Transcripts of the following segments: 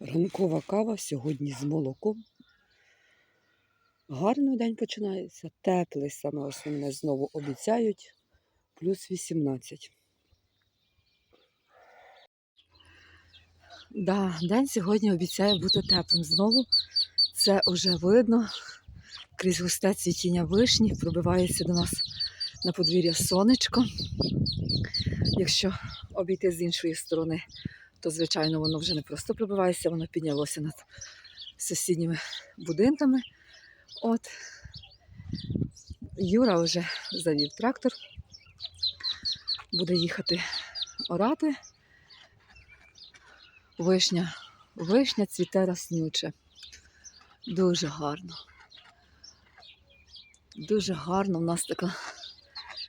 Ранкова кава сьогодні з молоком. Гарно день починається. Теплий саме основне знову обіцяють. Плюс 18. Да, день сьогодні обіцяє бути теплим знову. Це вже видно. Крізь густе цвітіння вишні пробивається до нас на подвір'я сонечко. Якщо обійти з іншої сторони, то звичайно воно вже не просто пробивається, воно піднялося над сусідніми будинками. От Юра вже завів трактор, буде їхати орати. Вишня, вишня цвіте роснюче. Дуже гарно. Дуже гарно. У нас така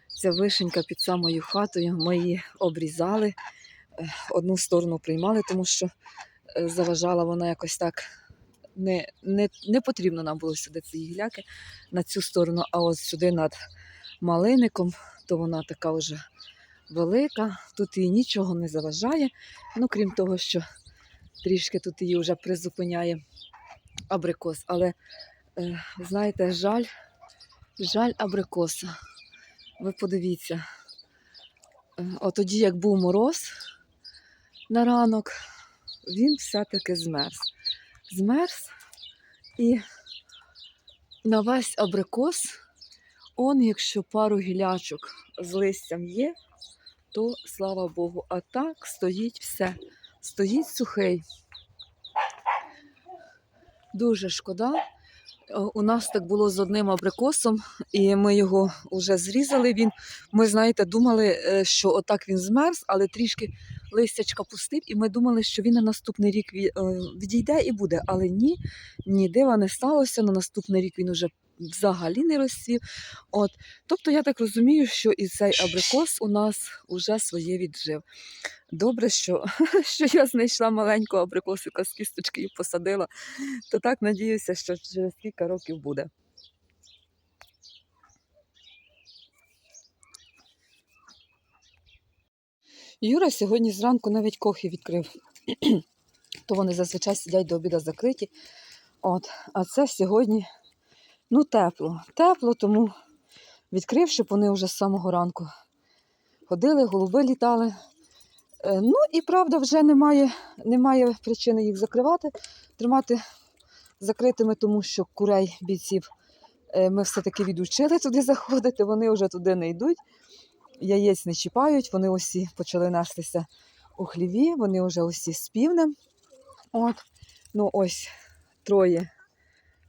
ця вишенька під самою хатою. Ми її обрізали, одну сторону приймали, тому що е, заважала вона якось так. Не, не, не потрібно нам було сюди ці гіляки на цю сторону, а ось сюди над малиником, то вона така вже велика, тут їй нічого не заважає. Ну, крім того, що трішки тут її вже призупиняє абрикос. Але, е, знаєте, жаль, жаль абрикоса. Ви подивіться, е, от тоді, як був мороз на ранок, він все-таки змерз. Змерз і на весь абрикос, он, якщо пару гілячок з листям є, то слава Богу. А так стоїть все. Стоїть сухий. Дуже шкода. У нас так було з одним абрикосом, і ми його вже зрізали. Він, ми, знаєте, думали, е, що отак він змерз, але трішки листячка пустив, і ми думали, що він на наступний рік е, відійде і буде. Але ні, ні, дива не сталося. На наступний рік він уже взагалі не розцвів. От, тобто я так розумію, що і цей абрикос у нас уже своє віджив. Добре, що, що я знайшла маленьку абрикосика з кісточки і посадила, то так надіюся, що через кілька років буде. Юра сьогодні зранку навіть кохи відкрив. То вони зазвичай сидять до обіду закриті. От, а це сьогодні ну, тепло. Тепло, тому відкрив, щоб вони вже з самого ранку ходили, голуби літали. Е, Ну і правда, вже немає, немає причини їх закривати, тримати закритими, тому що курей бійців е, ми все-таки відучили туди заходити, вони вже туди не йдуть, яєць не чіпають, вони усі почали нестися у хліві, вони вже усі з півнем. От, ну ось троє,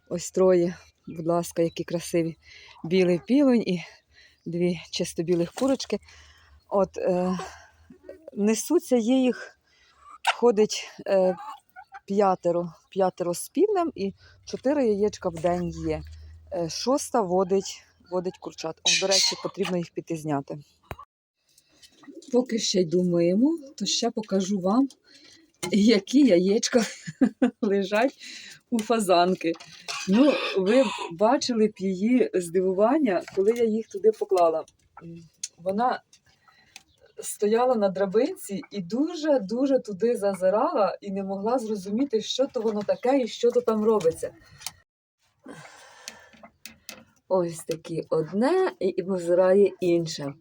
ось троє, будь ласка, які красиві. Білий півень і дві чисто білих курочки. От, е, несуться є їх, ходить е, п'ятеро, п'ятеро з півнем і чотири яєчка в день є. Е, шоста водить, водить курчат. О, до речі, потрібно їх піти зняти. Поки ще й думаємо, то ще покажу вам, які яєчка лежать у фазанки. Ну, ви бачили б її здивування, коли я їх туди поклала. Вона стояла на драбинці і дуже-дуже туди зазирала і не могла зрозуміти, що то воно таке і що то там робиться. Ось такі одне і визирає інше.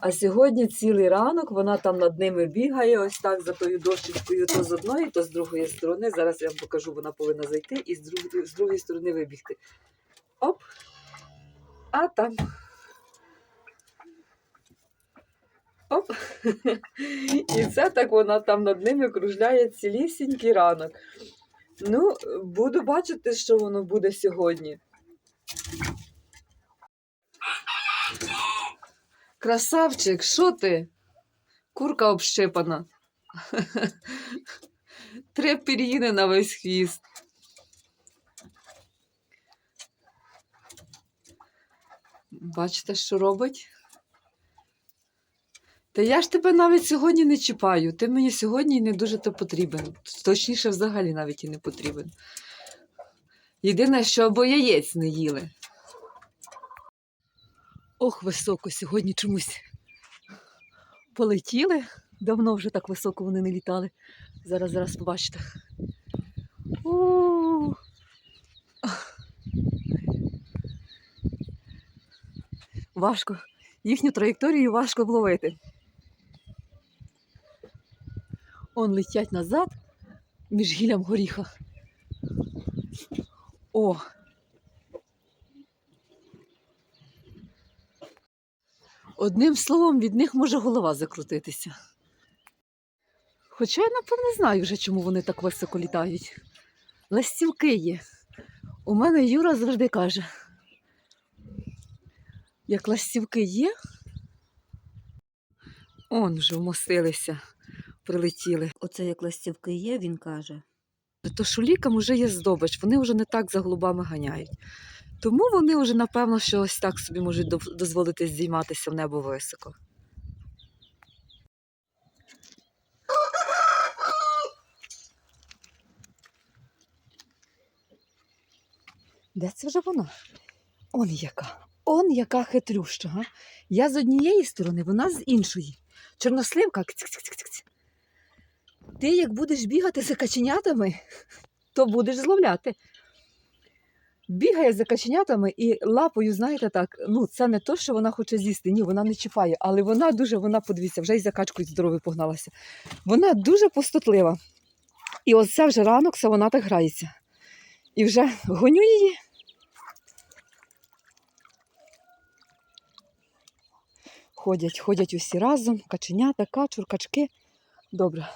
А сьогодні цілий ранок вона там над ними бігає, ось так за тою дощечкою, то з одної, то з другої сторони. Зараз я вам покажу, вона повинна зайти і з другої, з другої сторони вибігти. Оп! А там. Оп! І це так вона там над ними кружляє цілісінький ранок. Ну, буду бачити, що воно буде сьогодні. Красавчик, що ти? Курка общипана. Три пір'їни на весь хвіст. Бачите, що робить? Та я ж тебе навіть сьогодні не чіпаю. Ти мені сьогодні не дуже то потрібен. Точніше, взагалі навіть і не потрібен. Єдине, що або яєць не їли. Ох, високо сьогодні чомусь полетіли. Давно вже так високо вони не літали. Зараз, зараз побачите. У. Важко. Їхню траєкторію важко вловити. Он летять назад між гіллям горіха. О! Одним словом, від них може голова закрутитися. Хоча я, напевне, знаю вже, чому вони так високо літають. Ластівки є. У мене Юра завжди каже, як ластівки є, он вже вмостилися, прилетіли. Оце як ластівки є, він каже. То шулікам вже є здобич, вони вже не так за голубами ганяють. Тому вони вже, напевно, що ось так собі можуть дозволити здійматися в небо високо. Де це вже вона? Он яка. Он яка хитрюща. Га? Я з однієї сторони, вона з іншої. Чорносливка. Ти як будеш бігати за каченятами, то будеш зловляти. Бігає за каченятами і лапою, знаєте так, ну це не то, що вона хоче з'їсти. Ні, вона не чіпає, але вона дуже, вона подивіться, вже й за качкою здоровою погналася. Вона дуже пустотлива. І оце вже ранок, це вона так грається. І вже гоню її. Ходять, ходять усі разом, каченята, качур, качки. Добре.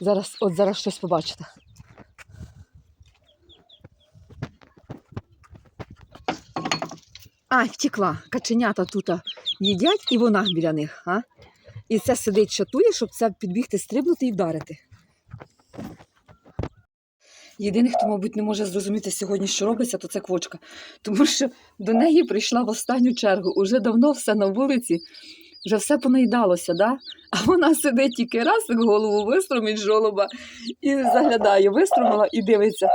Зараз, от зараз щось побачите. Ай, втекла. Каченята тут їдять, і вона біля них. А? І це сидить, чатує, щоб це підбігти, стрибнути і вдарити. Єдиний, хто, мабуть, не може зрозуміти сьогодні, що робиться, то це квочка. Тому що до неї прийшла в останню чергу. Уже давно все на вулиці, вже все понаїдалося, да? а вона сидить тільки раз, як голову вистромить жолоба і заглядає, вистромила і дивиться.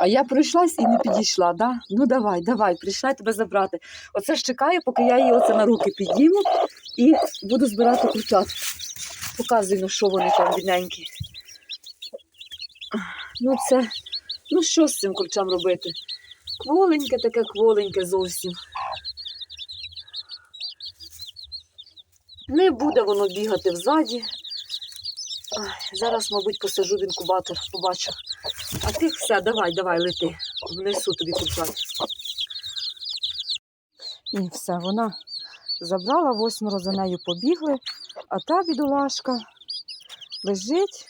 А я пройшлась і не підійшла, да? Ну давай, давай, прийшла тебе забрати. Оце ж чекаю, поки я її оце на руки підніму і буду збирати курчат. Показую, ну, що вони там бідненькі. Ну це, ну що з цим курчам робити? Кволеньке таке кволеньке зовсім. Не буде воно бігати взаді. Зараз, мабуть, посажу в інкубатор, побачу. Ти все, давай, давай, лети. Внесу тобі курчат. І все, вона забрала, восьмеро за нею побігли, а та бідолашка лежить.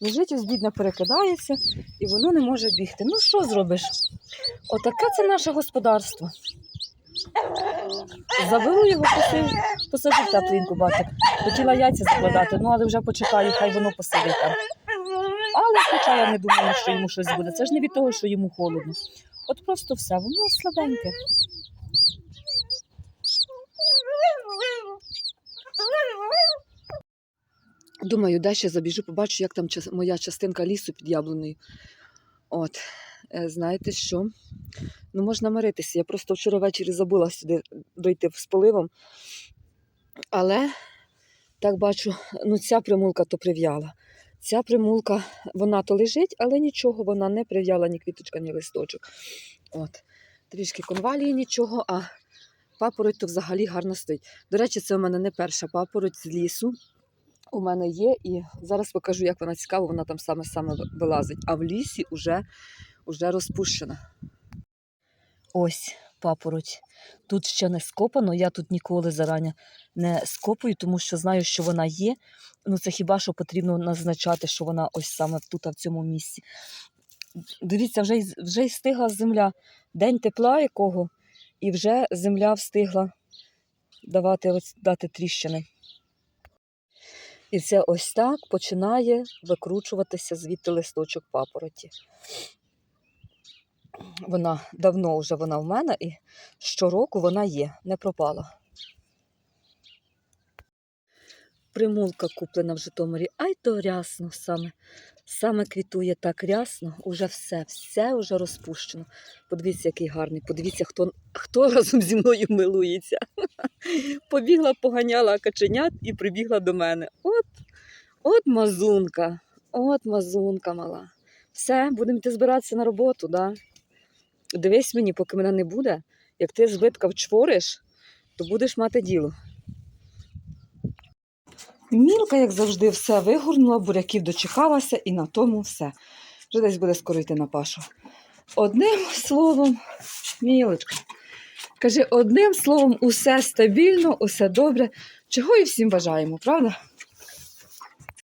Лежить, ось бідна перекидається, і воно не може бігти. Ну що зробиш? Отаке це наше господарство. Заберу його, посажу, посажу в теплий інкубатор. Хотіла яйця закладати, ну але вже почекаю, хай воно посидить там. Але хоча я не думаю, що йому щось буде. Це ж не від того, що йому холодно. От просто все, воно слабеньке. Думаю, дещо забіжу, побачу, як там моя частинка лісу під яблунею. От, е, знаєте що? Ну, можна миритися. Я просто вчора ввечері забула сюди дойти з поливом. Але так бачу, ну ця примулка то прив'яла. Ця примулка, вона то лежить, але нічого, вона не прив'яла ні квіточка, ні листочок. От. Трішки конвалії нічого, а папороть то взагалі гарно стоїть. До речі, це у мене не перша папороть з лісу. У мене є, і зараз покажу, як вона цікава, вона там саме-саме вилазить. А в лісі вже, вже розпущена. Ось папороть. Тут ще не скопано, я тут ніколи зарані не скопую, тому що знаю, що вона є. Ну це хіба що потрібно назначати, що вона ось саме тут, в цьому місці. Дивіться, вже, вже й стигла земля. День тепла якого, і вже земля встигла давати, дати тріщини. І це ось так починає викручуватися звідти листочок папороті. Вона давно вже вона в мене, і щороку вона є, не пропала. Примулка куплена в Житомирі, ай то рясно саме. Саме квітує так рясно, уже все, все вже розпущено. Подивіться, який гарний. Подивіться, хто, хто разом зі мною милується. Побігла, поганяла каченят і прибігла до мене. От, От мазунка, от мазунка мала. Все, будемо йти збиратися на роботу, да? Дивись мені, поки мене не буде. Як ти збитка вчвориш, то будеш мати діло. Мілка, як завжди, все вигорнула, буряків дочекалася і на тому все. Вже десь буде скоро йти на пашу. Одним словом, мілочка. Каже, одним словом, усе стабільно, усе добре. Чого і всім бажаємо, правда?